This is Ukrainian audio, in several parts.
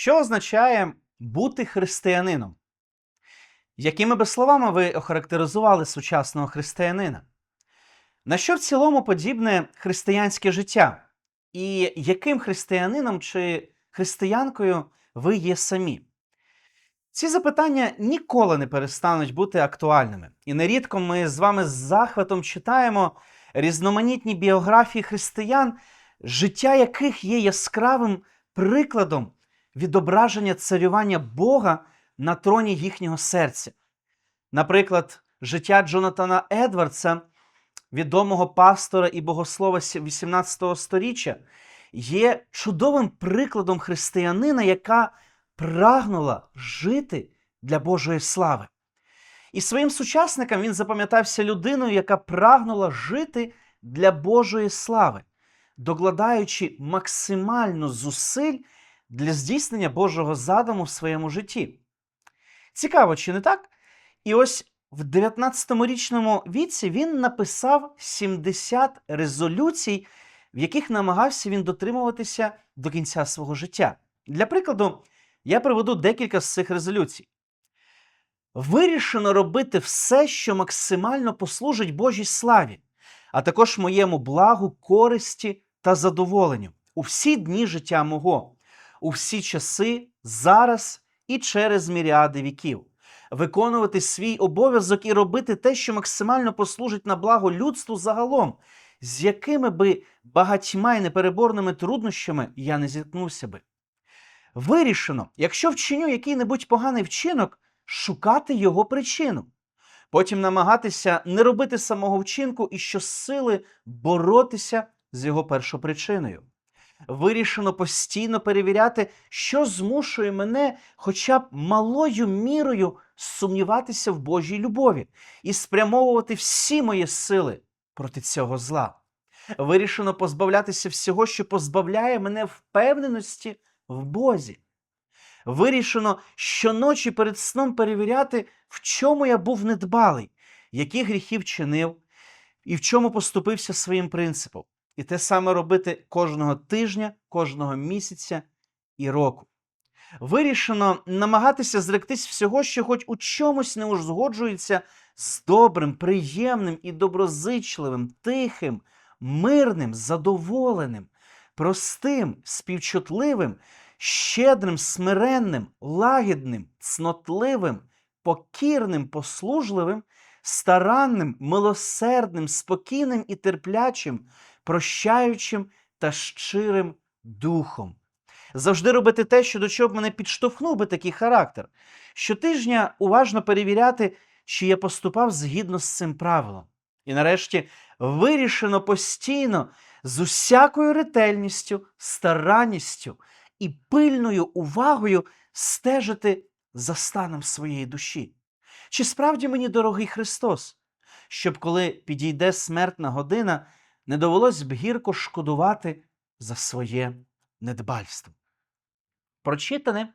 Що означає бути християнином? Якими би словами ви охарактеризували сучасного християнина? На що в цілому подібне християнське життя? І яким християнином чи християнкою ви є самі? Ці запитання ніколи не перестануть бути актуальними. І нерідко ми з вами з захватом читаємо різноманітні біографії християн, життя яких є яскравим прикладом відображення царювання Бога на троні їхнього серця. Наприклад, життя Джонатана Едвардса, відомого пастора і богослова 18 століття, є чудовим прикладом християнина, яка прагнула жити для Божої слави. І своїм сучасникам він запам'ятався людиною, яка прагнула жити для Божої слави, докладаючи максимально зусиль для здійснення Божого задуму в своєму житті. Цікаво, чи не так? І ось в 19-річному віці він написав 70 резолюцій, в яких намагався він дотримуватися до кінця свого життя. Для прикладу, я приведу декілька з цих резолюцій. Вирішено робити все, що максимально послужить Божій славі, а також моєму благу, користі та задоволенню у всі дні життя мого, у всі часи, зараз і через міріади віків, виконувати свій обов'язок і робити те, що максимально послужить на благо людству загалом, з якими би багатьма і непереборними труднощами я не зіткнувся би. Вирішено, якщо вчиню який-небудь поганий вчинок, шукати його причину. Потім намагатися не робити самого вчинку і щосили боротися з його першопричиною. Вирішено постійно перевіряти, що змушує мене хоча б малою мірою сумніватися в Божій любові і спрямовувати всі мої сили проти цього зла. Вирішено позбавлятися всього, що позбавляє мене впевненості в Бозі. Вирішено щоночі перед сном перевіряти, в чому я був недбалий, які гріхів чинив і в чому поступився своїм принципом. І те саме робити кожного тижня, кожного місяця і року. Вирішено намагатися зректись всього, що хоч у чомусь не узгоджується з добрим, приємним і доброзичливим, тихим, мирним, задоволеним, простим, співчутливим, щедрим, смиренним, лагідним, цнотливим, покірним, послужливим, старанним, милосердним, спокійним і терплячим, прощаючим та щирим духом. Завжди робити те, що до чого б мене підштовхнув би такий характер. Щотижня уважно перевіряти, чи я поступав згідно з цим правилом. І нарешті вирішено постійно з усякою ретельністю, старанністю і пильною увагою стежити за станом своєї душі. Чи справді мені дорогий Христос, щоб коли підійде смертна година, не довелось б гірко шкодувати за своє недбальство? Прочитане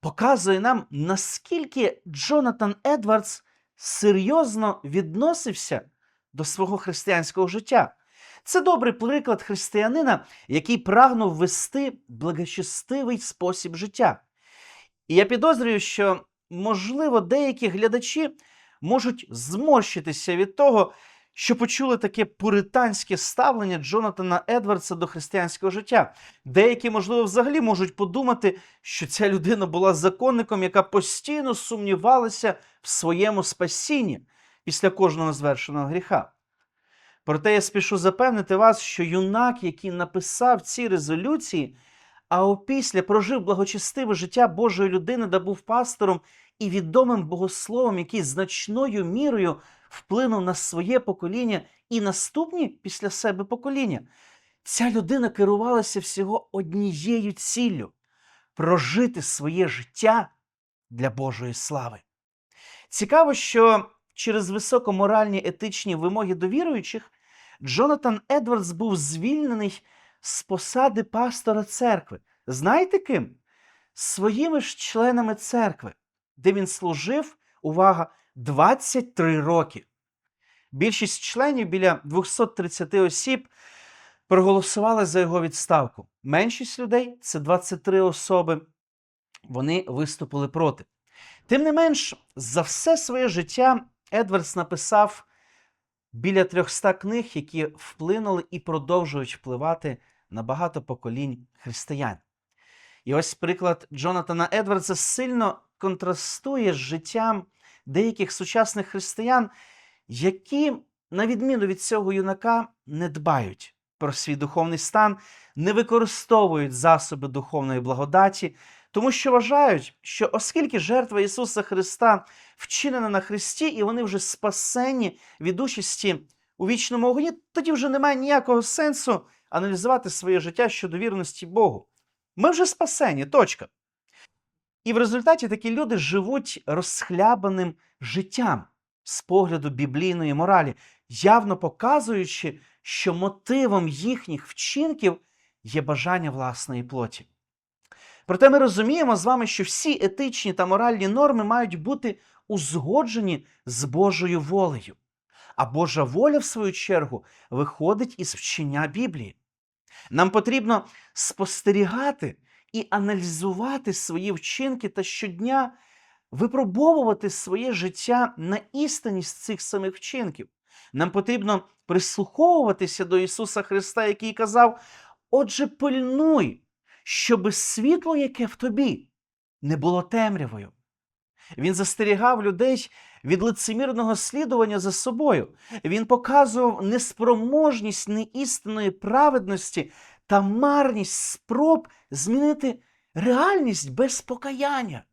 показує нам, наскільки Джонатан Едвардс серйозно відносився до свого християнського життя. Це добрий приклад християнина, який прагнув вести благочестивий спосіб життя. І я підозрюю, що, можливо, деякі глядачі можуть зморщитися від того, що почули таке пуританське ставлення Джонатана Едвардса до християнського життя. Деякі, можливо, взагалі можуть подумати, що ця людина була законником, яка постійно сумнівалася в своєму спасінні після кожного звершеного гріха. Проте я спішу запевнити вас, що юнак, який написав ці резолюції, а опісля прожив благочестиве життя Божої людини, да був пастором і відомим богословом, який значною мірою вплинув на своє покоління і наступні після себе покоління. Ця людина керувалася всього однією ціллю прожити своє життя для Божої слави. Цікаво, що через високоморальні етичні вимоги до віруючих Джонатан Едвардс був звільнений з посади пастора церкви. Знаєте ким? Своїми ж членами церкви, де він служив, увага, 23 роки. Більшість членів біля 230 осіб проголосували за його відставку. Меншість людей це 23 особи. вони виступили проти. Тим не менш, за все своє життя Едвардс написав біля 300 книг, які вплинули і продовжують впливати на багато поколінь християн. І ось приклад Джонатана Едвардса сильно контрастує з життям деяких сучасних християн, які, на відміну від цього юнака, не дбають про свій духовний стан, не використовують засоби духовної благодаті, тому що вважають, що оскільки жертва Ісуса Христа вчинена на Христі, і вони вже спасені від участі у вічному огні, тоді вже немає ніякого сенсу аналізувати своє життя щодо вірності Богу. Ми вже спасені, точка. І в результаті такі люди живуть розхлябаним життям з погляду біблійної моралі, явно показуючи, що мотивом їхніх вчинків є бажання власної плоті. Проте ми розуміємо з вами, що всі етичні та моральні норми мають бути узгоджені з Божою волею. А Божа воля, в свою чергу, виходить із вчення Біблії. Нам потрібно спостерігати і аналізувати свої вчинки та щодня випробовувати своє життя на істинність цих самих вчинків. Нам потрібно прислуховуватися до Ісуса Христа, який казав: Отже, пильнуй, щоби світло, яке в тобі, не було темрявою. Він застерігав людей від лицемірного слідування за собою. Він показував неспроможність неістинної праведності та марність спроб змінити реальність без покаяння.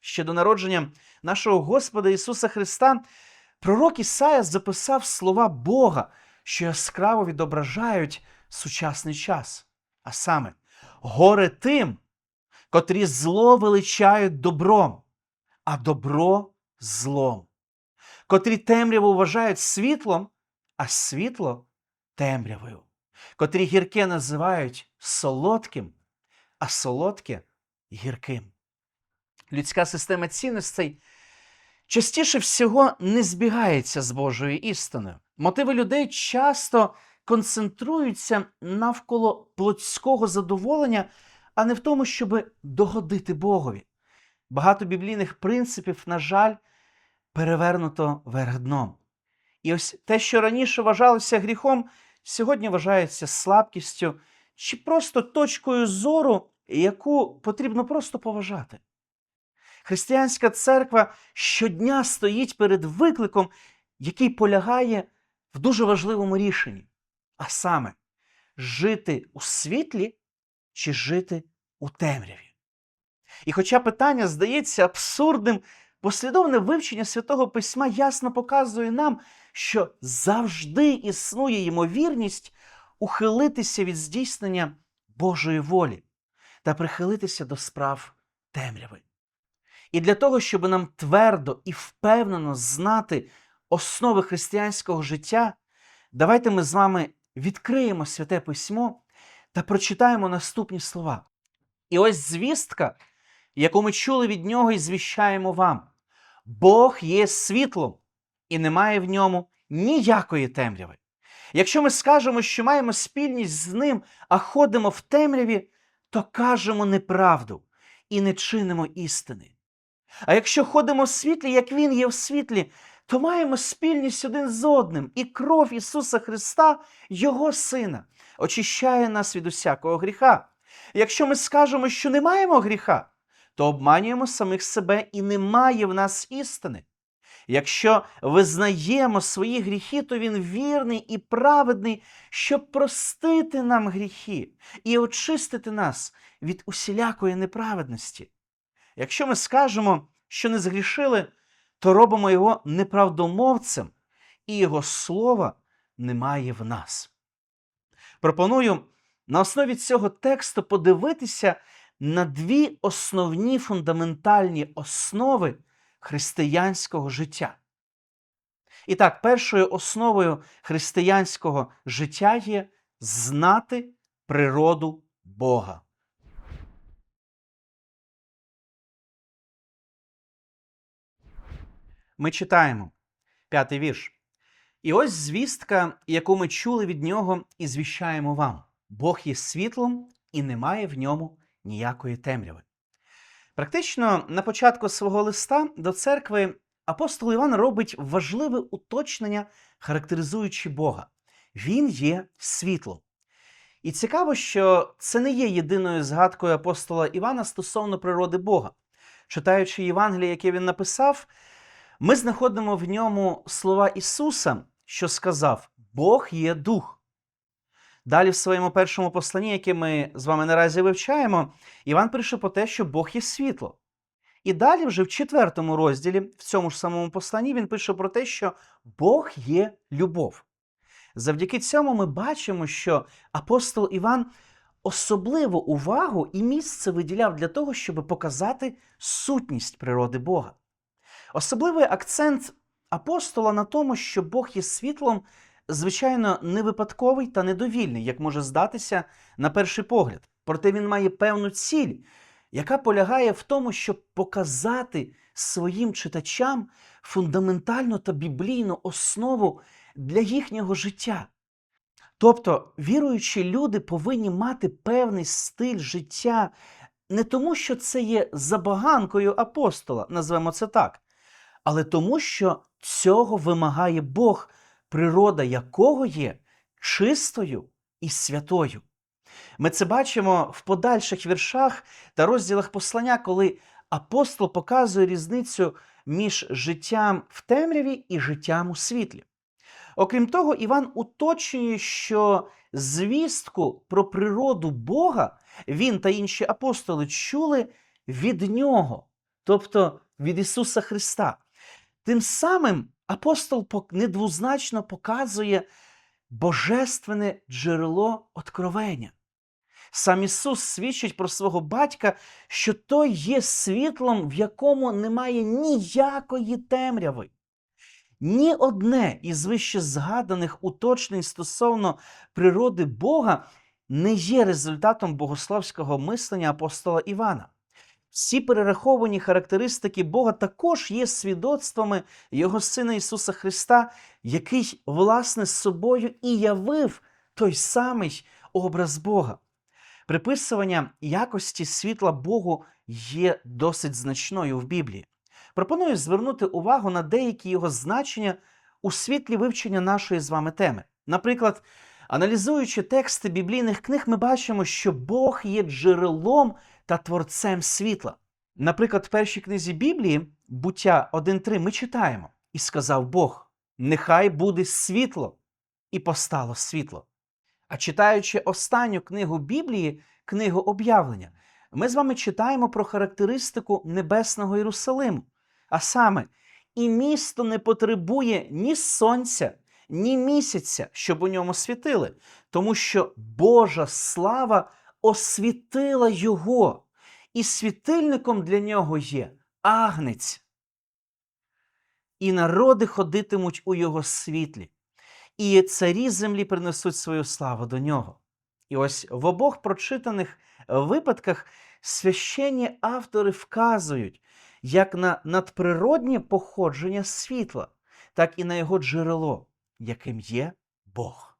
Ще до народження нашого Господа Ісуса Христа пророк Ісая записав слова Бога, що яскраво відображають сучасний час. А саме, горе тим, котрі зло величають добром, а добро злом, котрі темряву вважають світлом, а світло темрявою, котрі гірке називають солодким, а солодке гірким. Людська система цінностей частіше всього не збігається з Божою істиною. Мотиви людей часто концентруються навколо плотського задоволення, а не в тому, щоб догодити Богові. Багато біблійних принципів, на жаль, перевернуто вверх дном. І ось те, що раніше вважалося гріхом, сьогодні вважається слабкістю чи просто точкою зору, яку потрібно просто поважати. Християнська церква щодня стоїть перед викликом, який полягає в дуже важливому рішенні, а саме жити у світлі чи жити у темряві. І хоча питання здається абсурдним, послідовне вивчення святого письма ясно показує нам, що завжди існує ймовірність ухилитися від здійснення Божої волі та прихилитися до справ темряви. І для того, щоб нам твердо і впевнено знати основи християнського життя, давайте ми з вами відкриємо святе письмо та прочитаємо наступні слова. І ось звістка, яку ми чули від нього і звіщаємо вам. Бог є світлом, і немає в ньому ніякої темряви. Якщо ми скажемо, що маємо спільність з ним, а ходимо в темряві, то кажемо неправду і не чинимо істини. А якщо ходимо в світлі, як Він є в світлі, то маємо спільність один з одним, і кров Ісуса Христа, Його Сина, очищає нас від усякого гріха. Якщо ми скажемо, що не маємо гріха, то обманюємо самих себе і немає в нас істини. Якщо визнаємо свої гріхи, то Він вірний і праведний, щоб простити нам гріхи і очистити нас від усілякої неправедності. Якщо ми скажемо, що не згрішили, то робимо його неправдомовцем, і його слова немає в нас. Пропоную на основі цього тексту подивитися на дві основні фундаментальні основи християнського життя. І так, першою основою християнського життя є знати природу Бога. Ми читаємо п'ятий вірш. І ось звістка, яку ми чули від нього, і звіщаємо вам: Бог є світлом і немає в ньому ніякої темряви. Практично на початку свого листа до церкви апостол Іван робить важливе уточнення, характеризуючи Бога. Він є світлом. І цікаво, що це не є єдиною згадкою апостола Івана стосовно природи Бога. Читаючи Євангеліє, яке він написав, ми знаходимо в ньому слова Ісуса, що сказав: Бог є дух. Далі, в своєму першому посланні, яке ми з вами наразі вивчаємо, Іван пише про те, що Бог є світло. І далі, вже в четвертому розділі, в цьому ж самому посланні, він пише про те, що Бог є любов. Завдяки цьому ми бачимо, що апостол Іван особливу увагу і місце виділяв для того, щоб показати сутність природи Бога. Особливий акцент апостола на тому, що Бог є світлом, звичайно, не випадковий та недовільний, як може здатися на перший погляд. Проте він має певну ціль, яка полягає в тому, щоб показати своїм читачам фундаментальну та біблійну основу для їхнього життя. Тобто, віруючі люди повинні мати певний стиль життя не тому, що це є забаганкою апостола, назвемо це так, але тому, що цього вимагає Бог, природа якого є чистою і святою. Ми це бачимо в подальших віршах та розділах послання, коли апостол показує різницю між життям в темряві і життям у світлі. Окрім того, Іван уточнює, що звістку про природу Бога він та інші апостоли чули від нього, тобто від Ісуса Христа. Тим самим апостол недвозначно показує божественне джерело откровення. Сам Ісус свідчить про свого батька, що той є світлом, в якому немає ніякої темряви. Ні одне із вище згаданих уточнень стосовно природи Бога не є результатом богословського мислення апостола Івана. Всі перераховані характеристики Бога також є свідоцтвами Його Сина Ісуса Христа, який, власне, з собою і явив той самий образ Бога. Приписування якості світла Богу є досить значною в Біблії. Пропоную звернути увагу на деякі його значення у світлі вивчення нашої з вами теми. Наприклад, аналізуючи тексти біблійних книг, ми бачимо, що Бог є джерелом та творцем світла. Наприклад, в першій книзі Біблії, буття 1.3, ми читаємо: І сказав Бог: Нехай буде світло, і постало світло. А читаючи останню книгу Біблії, книгу об'явлення, ми з вами читаємо про характеристику небесного Єрусалиму. А саме, і місто не потребує ні сонця, ні місяця, щоб у ньому світили, тому що Божа слава освітила його, і світильником для нього є агнець. І народи ходитимуть у його світлі, і царі землі принесуть свою славу до нього. І ось в обох прочитаних випадках священні автори вказують як на надприроднє походження світла, так і на його джерело, яким є Бог.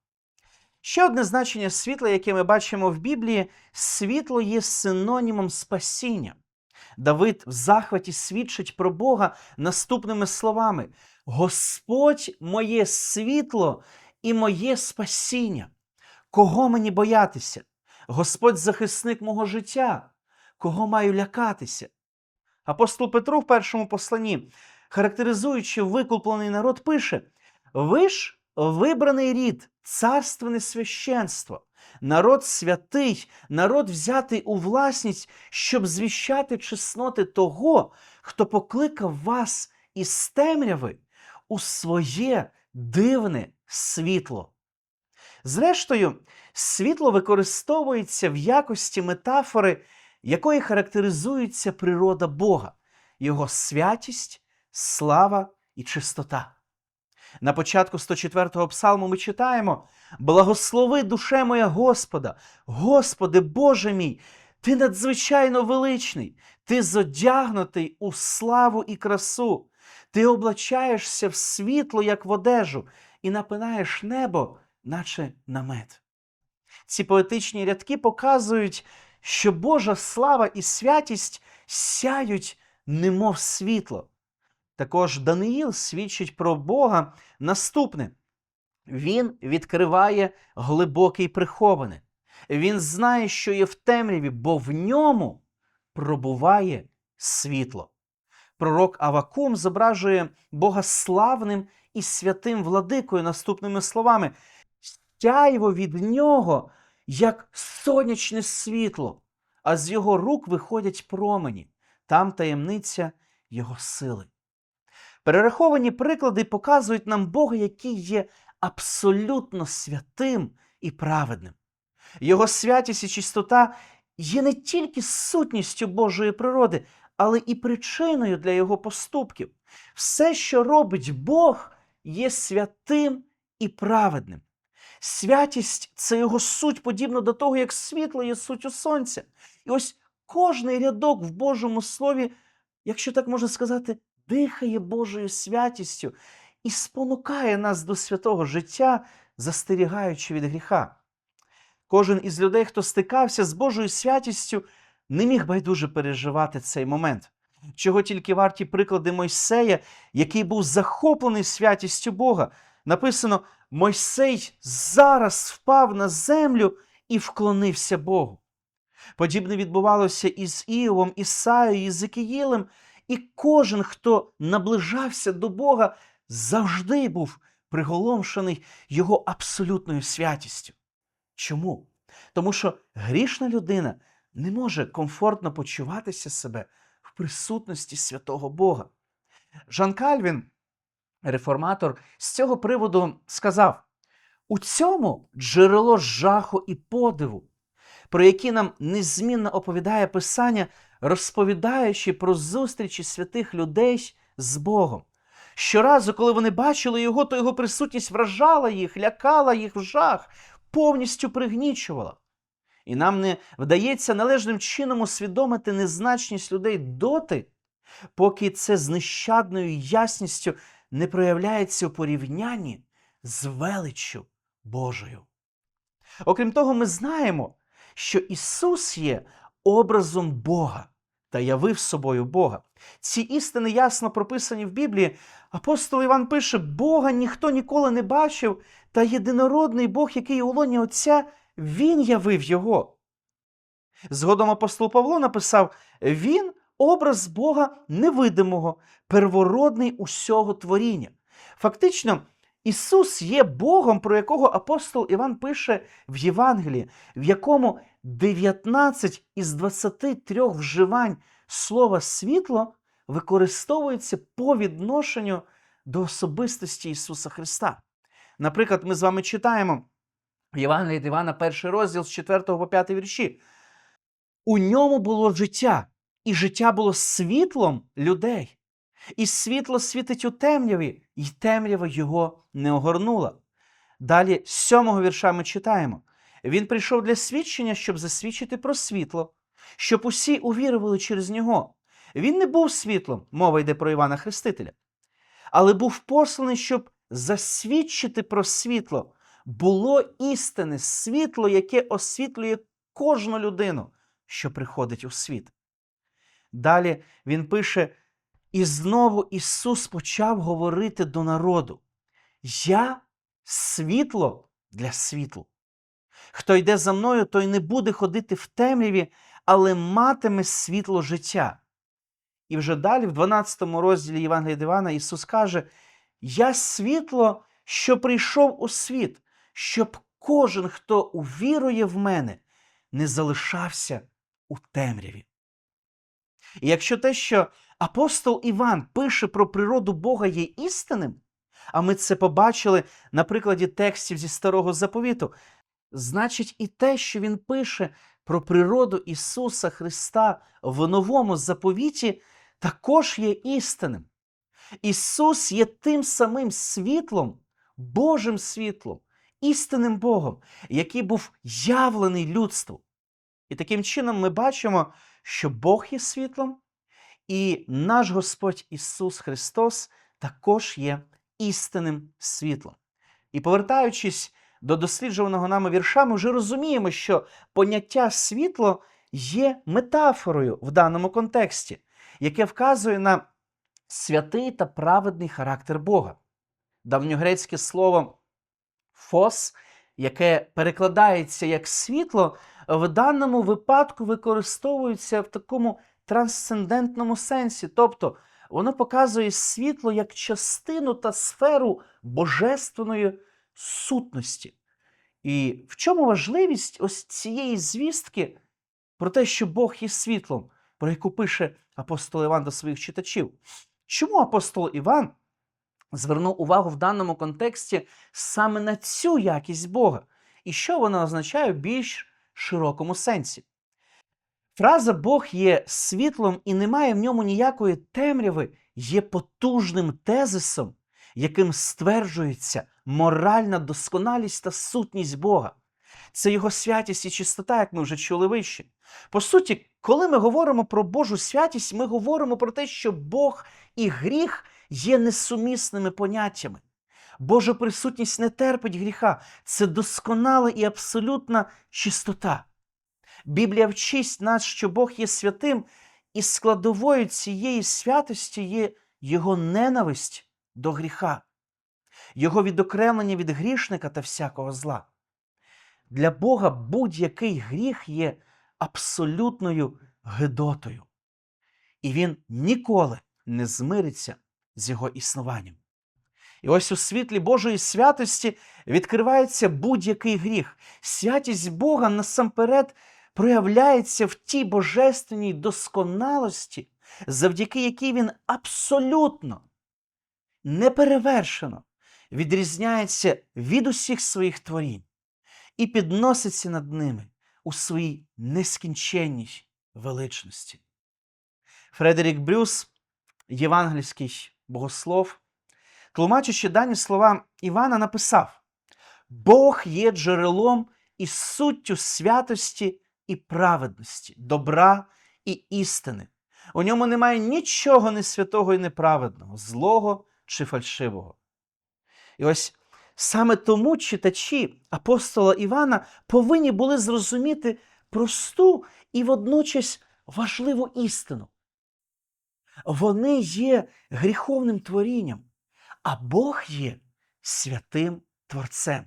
Ще одне значення світла, яке ми бачимо в Біблії, світло є синонімом спасіння. Давид в захваті свідчить про Бога наступними словами: Господь моє світло і моє спасіння. Кого мені боятися? Господь захисник мого життя, кого маю лякатися? Апостол Петро в першому посланні, характеризуючи викуплений народ, пише: Ви ж вибраний рід, царственне священство, народ святий, народ взятий у власність, щоб звіщати чесноти того, хто покликав вас із темряви у своє дивне світло. Зрештою, світло використовується в якості метафори якою характеризується природа Бога, Його святість, слава і чистота. На початку 104-го псалму ми читаємо: Благослови душе моя Господа, Господи Боже мій, Ти надзвичайно величний, Ти зодягнутий у славу і красу, Ти облачаєшся в світло, як в одежу, і напинаєш небо, наче намет. Ці поетичні рядки показують що Божа слава і святість сяють, немов світло. Також Даниїл свідчить про Бога наступне. Він відкриває глибоке приховане. Він знає, що є в темряві, бо в ньому пробуває світло. Пророк Авакум зображує Бога славним і святим владикою наступними словами: Сяйво від нього, як сонячне світло, а з його рук виходять промені, там таємниця його сили. Перераховані приклади показують нам Бога, який є абсолютно святим і праведним. Його святість і чистота є не тільки сутністю Божої природи, але і причиною для його поступків. Все, що робить Бог, є святим і праведним. Святість це його суть, подібно до того, як світло є суттю сонця. І ось кожний рядок в Божому Слові, якщо так можна сказати, дихає Божою святістю і спонукає нас до святого життя, застерігаючи від гріха. Кожен із людей, хто стикався з Божою святістю, не міг байдуже переживати цей момент. Чого тільки варті приклади Мойсея, який був захоплений святістю Бога. Написано: Мойсей зараз впав на землю і вклонився Богу. Подібне відбувалося і з Іовом, Ісаєю, і з і кожен, хто наближався до Бога, завжди був приголомшений його абсолютною святістю. Чому? Тому що грішна людина не може комфортно почуватися себе в присутності святого Бога. Жан Кальвін, реформатор, з цього приводу сказав: у цьому джерело жаху і подиву, про які нам незмінно оповідає Писання, розповідаючи про зустрічі святих людей з Богом. Щоразу, коли вони бачили його, то його присутність вражала їх, лякала їх в жах, повністю пригнічувала. І нам не вдається належним чином усвідомити незначність людей доти, поки це з нещадною ясністю не проявляється у порівнянні з величчю Божою. Окрім того, ми знаємо, що Ісус є образом Бога та явив собою Бога. Ці істини ясно прописані в Біблії. Апостол Іван пише: Бога ніхто ніколи не бачив, та єдинородний Бог, який у лоні Отця, Він явив його. Згодом апостол Павло написав: Він образ Бога невидимого, первородний усього творіння. Фактично, Ісус є Богом, про якого апостол Іван пише в Євангелії, в якому 19 із 23 вживань слова світло використовується по відношенню до особистості Ісуса Христа. Наприклад, ми з вами читаємо в Євангелії від Івана, перший розділ з 4 по 5 вірші. У ньому було життя, і життя було світлом людей. І світло світить у темряві, і темрява його не огорнула. Далі, з сьомого вірша ми читаємо: Він прийшов для свідчення, щоб засвідчити про світло, щоб усі увірували через нього. Він не був світлом, мова йде про Івана Хрестителя, але був посланий, щоб засвідчити про світло. Було істинне світло, яке освітлює кожну людину, що приходить у світ. Далі він пише: і знову Ісус почав говорити до народу: Я світло для світлу. Хто йде за мною, той не буде ходити в темряві, але матиме світло життя. І вже далі, в 12 розділі Євангелія Івана, Ісус каже: Я світло, що прийшов у світ, щоб кожен, хто увірує в мене, не залишався у темряві. І якщо те, що апостол Іван пише про природу Бога є істинним, а ми це побачили на прикладі текстів зі Старого Заповіту, значить і те, що він пише про природу Ісуса Христа в новому заповіті, також є істинним. Ісус є тим самим світлом, Божим світлом, істинним Богом, який був явлений людству. І таким чином ми бачимо, що Бог є світлом, і наш Господь Ісус Христос також є істинним світлом. І повертаючись до досліджуваного нами вірша, ми вже розуміємо, що поняття світло є метафорою в даному контексті, яке вказує на святий та праведний характер Бога. Давньогрецьке слово фос, яке перекладається як світло, в даному випадку використовується в такому трансцендентному сенсі, тобто воно показує світло як частину та сферу божественної сутності. І в чому важливість ось цієї звістки про те, що Бог є світлом, про яку пише апостол Іван до своїх читачів? Чому апостол Іван звернув увагу в даному контексті саме на цю якість Бога? І що вона означає в більш широкому сенсі? Фраза Бог є світлом і немає в ньому ніякої темряви, є потужним тезисом, яким стверджується моральна досконалість та сутність Бога. Це його святість і чистота, як ми вже чули вище. По суті, коли ми говоримо про Божу святість, ми говоримо про те, що Бог і гріх є несумісними поняттями. Божа присутність не терпить гріха, це досконала і абсолютна чистота. Біблія вчить нас, що Бог є святим, і складовою цієї святості є Його ненависть до гріха, Його відокремлення від грішника та всякого зла. Для Бога будь-який гріх є абсолютною гидотою, і Він ніколи не змириться з його існуванням. І ось у світлі Божої святості відкривається будь-який гріх. Святість Бога насамперед проявляється в тій божественній досконалості, завдяки якій він абсолютно неперевершено відрізняється від усіх своїх творінь і підноситься над ними у своїй нескінченній величності. Фредерік Брюс, євангельський богослов, тлумачачи дані слова Івана, написав: Бог є джерелом і суттю святості і праведності, добра і істини. У ньому немає нічого не святого і неправедного, злого чи фальшивого. І ось саме тому читачі апостола Івана повинні були зрозуміти просту і водночас важливу істину. Вони є гріховним творінням, а Бог є святим Творцем.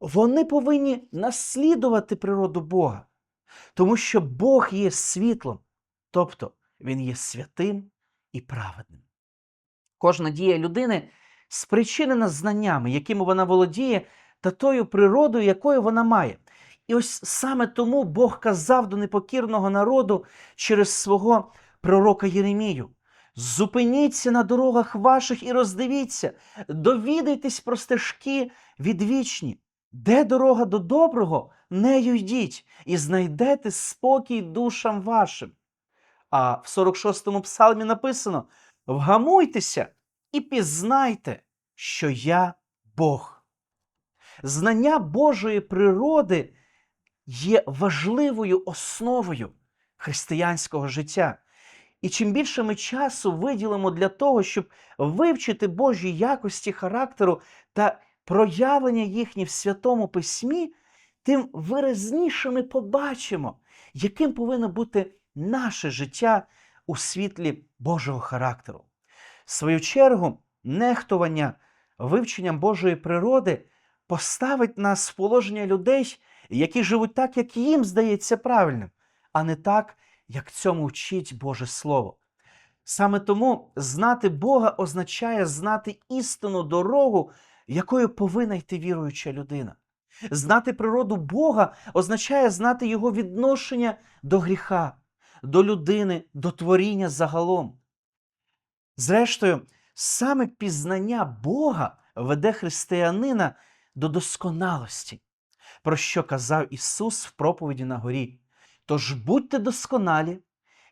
Вони повинні наслідувати природу Бога, тому що Бог є світлом, тобто Він є святим і праведним. Кожна дія людини спричинена знаннями, якими вона володіє, та тою природою, якою вона має. І ось саме тому Бог казав до непокірного народу через свого пророка Єремію. Зупиніться на дорогах ваших і роздивіться, довідайтесь про стежки відвічні. Де дорога до доброго, нею йдіть, і знайдете спокій душам вашим. А в 46-му псалмі написано: Вгамуйтеся і пізнайте, що я Бог. Знання Божої природи є важливою основою християнського життя. І чим більше ми часу виділимо для того, щоб вивчити Божі якості характеру та проявлення їхні в Святому Письмі, тим виразніше ми побачимо, яким повинно бути наше життя у світлі Божого характеру. В свою чергу, нехтування вивченням Божої природи поставить нас в положення людей, які живуть так, як їм здається правильним, а не так, як цьому вчить Боже Слово. Саме тому знати Бога означає знати істинну дорогу, якою повинна йти віруюча людина. Знати природу Бога означає знати Його відношення до гріха, до людини, до творіння загалом. Зрештою, саме пізнання Бога веде християнина до досконалості, про що казав Ісус в проповіді на горі. Тож будьте досконалі,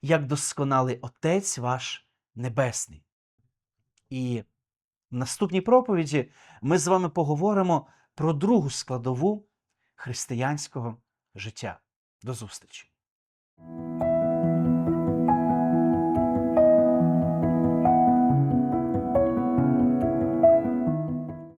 як досконалий Отець ваш Небесний. І в наступній проповіді ми з вами поговоримо про другу складову християнського життя. До зустрічі!